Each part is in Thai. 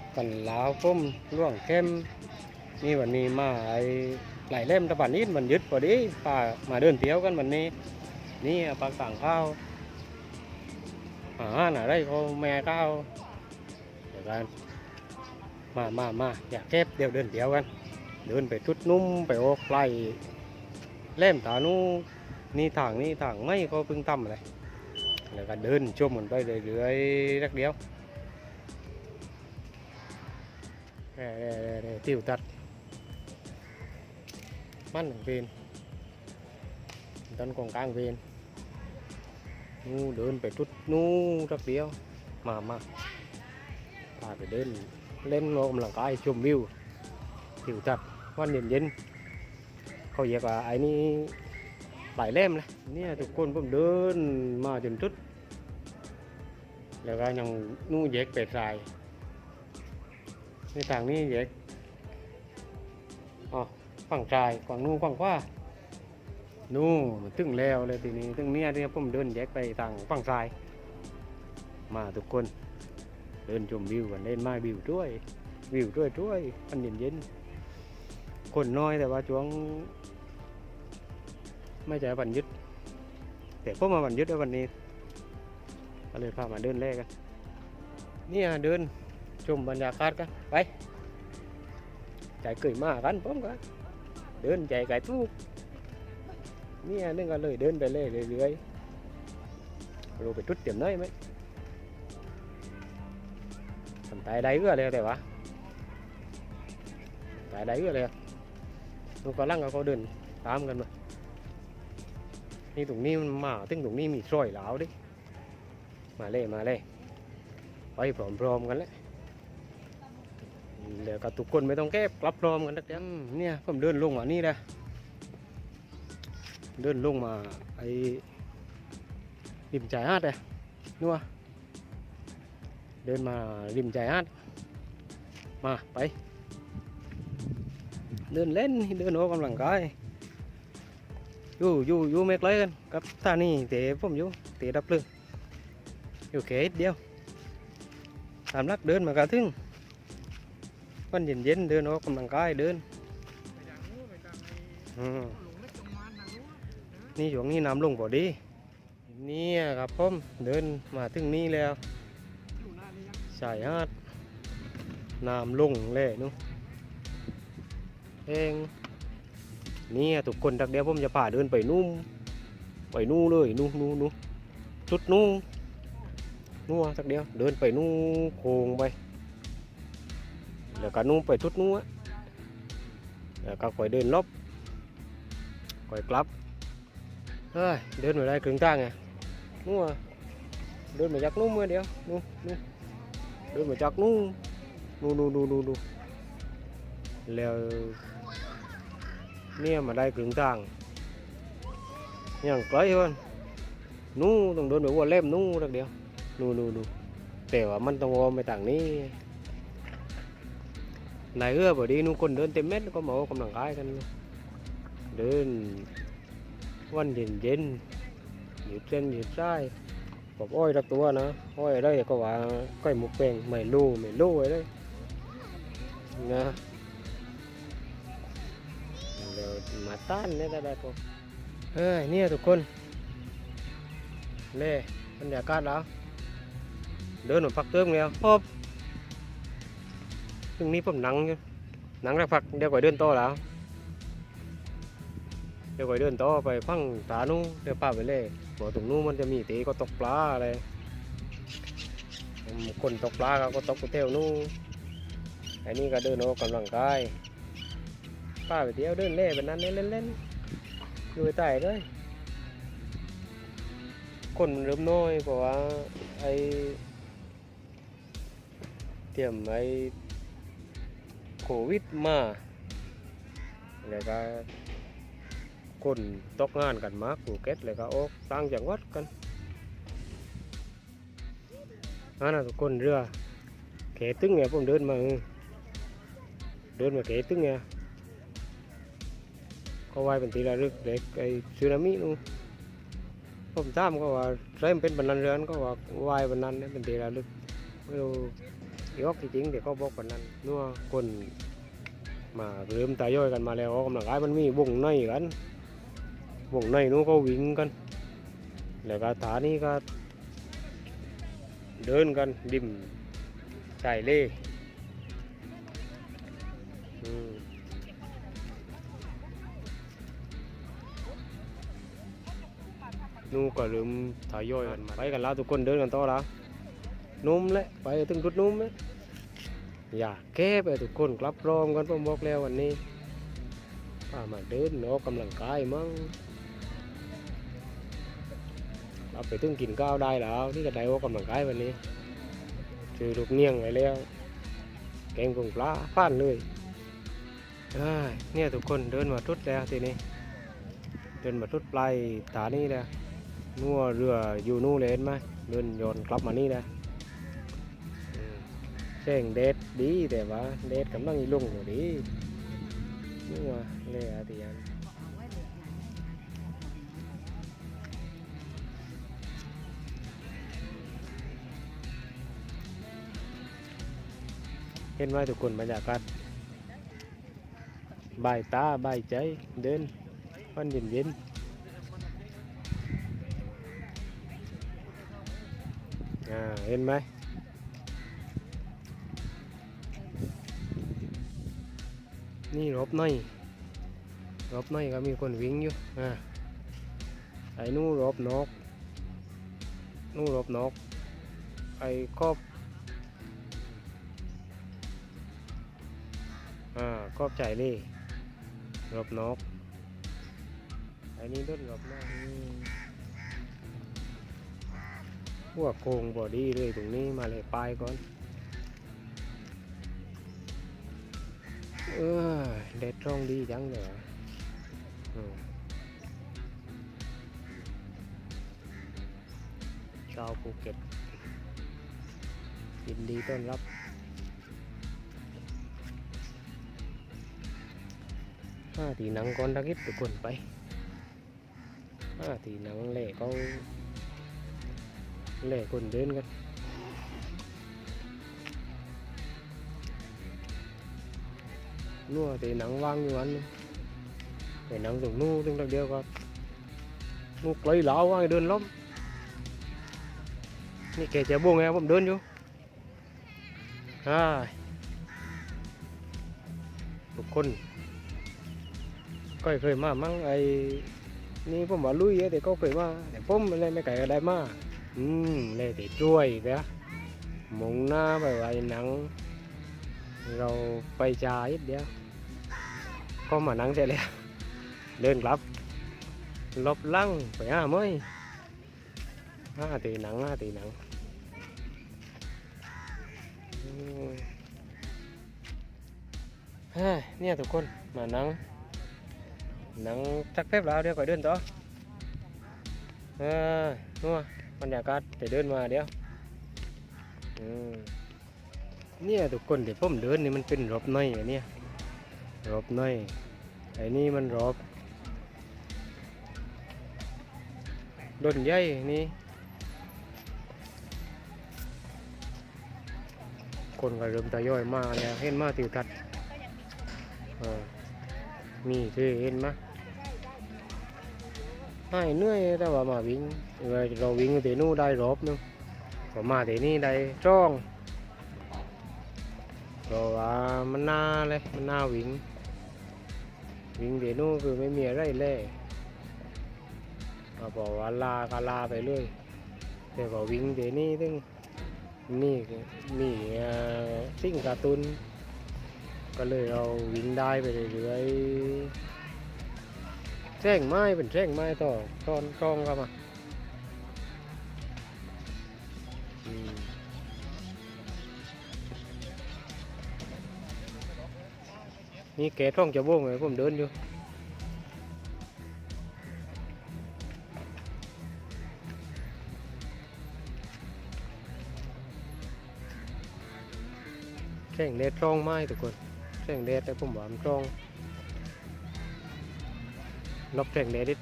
บกันลาวพุ่มล่วงเข้มนี่วันนี้มาไอหลายเล่มตะบันนี้มันยึดพอดีป่ามาเดินเที่ยวกันวันนี้ นี่ปลาต่างข้าวอาหารอะไรเขาแม่ข้าวเดี๋ยวกันมามามาอยากเก็บเดี๋ยวเดินเที่ยวกัน เดินไปชุดนุ่มไปโอกไล่เล่มตานูนี่ทางนี่ทางไม่ก็เพิ่งทำเลยแล้วก็เดินชมมันไปเรื่อยๆรักเดียว เอ่อติวตัดมันหนึ่งเวนต้นกองกลางเวนนู่เดินไปชุดนู่รักเดียวมามาพาไปเดินเล่นออกกำลังกายชมวิวผิวจัดวันเย็นเย็นเขาเรียกว่าไอ้นี่หลายเล่มเลยเนี่ยทุกคนผมเดินมาจนจุดแล้วก็ยังนู่แยกเป็ดทราย ในทางนี้แยกอ๋อฝั่งทรายฝั่งนู่นฝั่งขวานู่นตึงแล้วเลยทีนี้ตึงเนี่ยที่ผมเดินแยกไปทางฝั่งทราย มาทุกคน เดินชมวิวกันเล่นไม้วิวด้วย วิวด้วยด้วยมันเย็นเย็นคนน้อยแต่ว่าช่วง ไม่ใช่วันยุดแต่พวกมาวันยุดแล้ววันนี้ก็เลยพามาเดินแรกกันเนี่ยเดิน มบรรยากาศกันไปใจเกยมากันพร้อมกันเดินใจไก่ทุกเนี่ยนึงก็เลยเดินไปเรื่อยเรื่อยๆรู้ไปทุดเตรียมน้อยไหมทำตายได้เอื้อเลยแต่ว่า tại đấy rồi nè nó có lăng có đường tám gần mà นี่ตรงนี้มันมาตึงตรงนี้มีซอยเหลาดิมาเลยมาเลยไปพร้อมๆกันแล้ว เดี๋ยวกับทุกคนไม่ต้องแก้กลับพร้อมกันนะเดี๋ยวเนี่ยผมเดินลงมานี่นะเดินลงมาไอ้ริมจ่ายฮาดเลยนัวเดินมาริมจ่ายฮาดมาไป เดินเล่นเดินออกกำลังกายอยู่อยู่อยู่ไม่ไกลกันกับท่านี่เตะผมอยู่เตะดับเลิงอยู่แค่เดียวตามลักเดินมากระทึง วันเย็นเย็นๆเดินออกกำลังกายเดินนี่ช่วงนี้น้ำลงพอดีนี่ครับผมเดินมาถึงนี่แล้วสายฮาดน้ำลงเลยนู้เองนี่ทุกคนทักเดียวผมจะพาเดินไปนุ่มไปนู่นเลยนู่นนู่นนู่นจุดนู่นนู่นทักเดียวเดินไปนู่นโค้งไป แล้วก็นู่นไปจุดนู่นแล้วก็คอยเดินลบคอยกลับเฮ้ยเดินมาได้ครึ่งทางไงนู่นอะเดินมาจากนู่นเมื่อเดียวนู่นนู่นเดินมาจากนู่นนู่นนู่นนู่นนู่นแล้วเนี่ยมาได้ครึ่งทางยังไกล hơn นู้ต้องเดินไปวัวเล่มนู้รักเดียวนู่นนู่นนู่นแต่ว่ามันต้องวอมไปต่างนี้ นายเอื้อพอดีนู้นคนเดินเต็มเม็ดก็มาออกกำลังกายกัน เดิน วันเย็นเย็นๆยืดเส้นหยืดสายบอกอ้อยรักตัวนะอ้อยได้ก็ว่าก้อยหมุกแปงไม่รู้ไม่รู้ไอ้ได้นะเดี๋ยวมาต้านเนี่ยได้ปะเฮ้ยเนี่ยทุกคนเล่บรรยากาศแล้วเดินมาพักเติมแล้วพบ ตรงนี้ผมนั่งอยู่นั่งสักพักเดี๋ยวก่อยเดินโตแล้ว เดี๋ยวก่อยเดินโตไปฟังตานู้เดี๋ยวป้าไปเล่บอกตรงนู้มันจะมีตีก็ตกปลาอะไรคนตกปลาก็ตกกุเทวนู้นอันนี้ก็เดินออกกำลังกายป้าไปเที่ยวเดินเล่แบบนั้นเล่นเล่นๆอยู่ใต้เลยคนมันเริ่มน้อยเพราะว่าไอเตรียมไอ วิดมาแล้วก็คนตกงานกันมากภูเก็ตแล้วก็ออกต่างจังหวัดกันอันนั้นทุกคนเรือเขตึ้งไงผมเดินมาเดินมาเขตึ้งไงก็ไว้เป็นทีละลึกเด็กไอ้สึนามินู่นผมตามก็ว่าเริ่มเป็นบันนันเรือนก็ว่าไว้บันนันเนี่ยเป็นทีละลึกไม่รู้ ยกจริงเดี๋ยวเขาบอกกันนั้นนัวคนมาเริ่มตายย่อยกันมาแล้วกำลังกายมันมีวงในกันวงในนู้นก็วิ่งกัน แล้วก็ฐานี้ก็ เดินกันดิ่มชายเล่นู่นก็เริ่มทยอยกันมาไปกันแล้วทุกคนเดินกันต่อแล้วนุ่มเลยไปถึงจุดนุ่มเลย อยากแก้ไปทุกคนกลับรอมกันผมบอกแล้ววันนี้ป้ามาเดินออกกำลังกายมั้งเราไปถึงกินข้าวได้แล้วที่จะได้ออกกำลังกายวันนี้ซื้อลูกเนียงไว้แล้ว แกงกุ้งปลาฟ้านเลยเอ้เนี่ยทุกคนเดินมาทุดแล้วทีนี้ เดินมาทุดปลายตานี่แล้วนัวเรืออยู่นู่นเลยเห็นไหมเดินโยนกลับมานี่แล้ว งแดดดีแต่ว่าแดดกำลังลงอยู่ดีนัวเลยอาทิยันเห็นไหมทุกคนบรรยากาศบายตาบายใจเดินวันเย็นเย็นเห็นไหม นี่รบหน่อยรบหน่อยก็มีคนวิ่งอยู่อ่าไอ้นู่รบนก นู่รบนก ไอ้ครอบอ่าครอบใจเลยรบนก ไอ้นี่ต้นรบนกอืมพวกโคงบอดี้เลยตรงนี้มาเลยปลายก่อน เออเด็ดร่องดีจังเลยชาวภูเก็ตยินดีต้อนรับห้าตีหนังก่อนดักอิดทุกคนไปห้าตีหนังเล่เขาเล่คนเดินกัน nua thì nắng vang như anh thì nắng งนู้ตึงระเดียวก็นู้เค nu lấy lão ไอเดินล้มนี่แกจะบ่งไงผมเดินอยู่ฮ่าทุกคนก็เคยมามั้งไอ้นี่ผมว่าลุยแต่ก็เคยมาแต่ผมอะไรไม่ไก่ก็ได้มาอืมเลยแต่ช่วยนะมงหน้าไปไว้หนัง เราไปจ่าอิดเดียว ก็มานั่งเฉร็จแล้เดินกลับลบลั่งไปห้าเมยห้าตีหนังห้าตีหนังเนี่ยทุกคนมานั่งนั่งทักเพ็บแล้วเดี๋ยวไปเดินต่อเออนัวบรรยากาศไปเดินมาเดี๋ยวอืม เนี่ยทุกคนเดี๋ยวผมเดินนี่มันเป็นรอบน้อยอะเนี่ยรอบน้อยไอ้นี่มันรอบดนใหญ่นี่คนก็เริ่มทยอยมาแล้วเห็นมาติวทัดมีที่เห็นมให้เหนื่อยแต่ว่ามาวิ่งเราวิ่งแต่นู่นได้รอบนึงพอมาแต่นี่ได้จ้อง เพราะว่ามันหน่าเลยมันหน่าวิ่งวิ่งแต่นู่คือไม่มีอะไรเลยมาบอกว่าลาก็ลาไปเลยแต่พอวิ่งแต่นี่ตึงนี่นี่สิ่งการ์ตูนก็เลยเราวิ่งได้ไปเรื่อยๆแจ้งไม้เป็นแจ้งไม้ต่อตอนกล้องเข้ามา นี่แกท่องจะโบ้งเลยผมเดินอยู่แจ้งเด็ดร่องไม้ทุกคนแสงแดดแต่ผมหวามันตรงลบแสงแดดดิ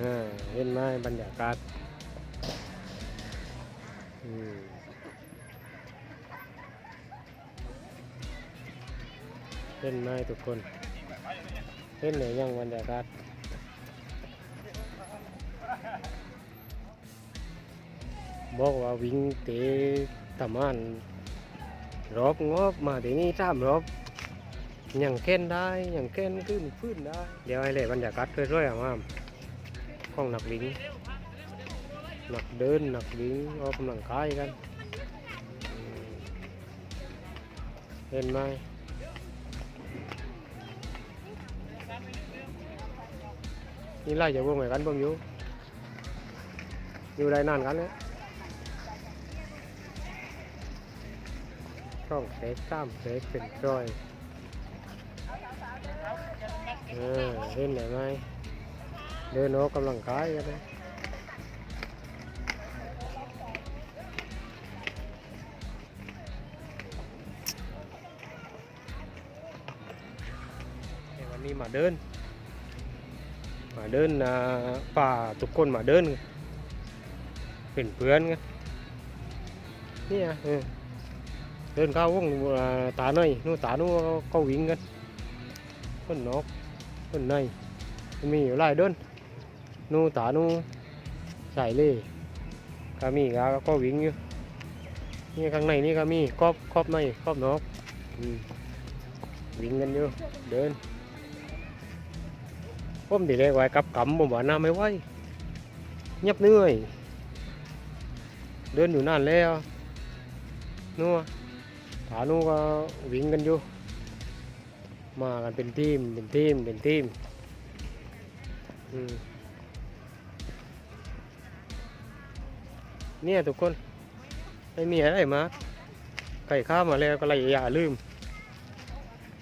อ่าเห็นไหมบรรยากาศ เห็นไหมทุกคนเห็นไหนยังบรรยากาศบอกว่าวิ่งเตะตะมานรอบงอบมาที่นี่สามรอบยังเค้นได้อยังเค้นขึ้นพื้นได้ เดี๋ยวให้เลยบรรยากาศเรื่อยๆอะมามของหนักวิ่งนักเดินหนักวิ่งออกกำลังกายกันเห็นไหม นี่ไล่จะวงไหนกันเบิ่งอยู่อยู่ได้นานกันเลยช่องเซ็กสามเซ็กเป็นร้อยเออเห็นไหนไหมเดินออกกำลังกายกันเลยเอ้ยวันนี้มาเดิน มาเดินป่าทุกคนมาเดินเป็นเพื่อนกันนี่ยเออเดินเข้าวงอ่าตาหน่อยนู่นตานู่นเขาวิ่งกันคนนอกคนในมีอยู่หลายเดินนู่นตานู่นใส่เลยก็มีก็ก็วิ่งอยู่นี่ข้างในนี่ก็มีครอบครอบในครอบนอกวิ่งกันอยู่เดิน ผม thì đây ngoài cặp cẩm một bà nam mới quay nhấp nơi đơn อยู่นั่นแล้วนัวถานูก็วิ่งกันอยู่ มากันเป็นทีม เป็นทีม เป็นทีมเนี่ยทุกคน ไม่มีอะไรมากใครข้ามมาแล้วก็เลยอย่าลืม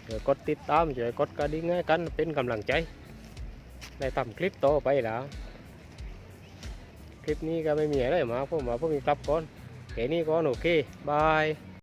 เดี๋ยวกดติดตามเดี๋ยวกดกระดิ่งให้กันเป็นกำลังใจ ได้ทำคลิปต่อไปแล้วคลิปนี้ก็ไม่มีอะไรมากผมว่าผมมีกลับก่อนแค่นี้ก่อนโอเคบาย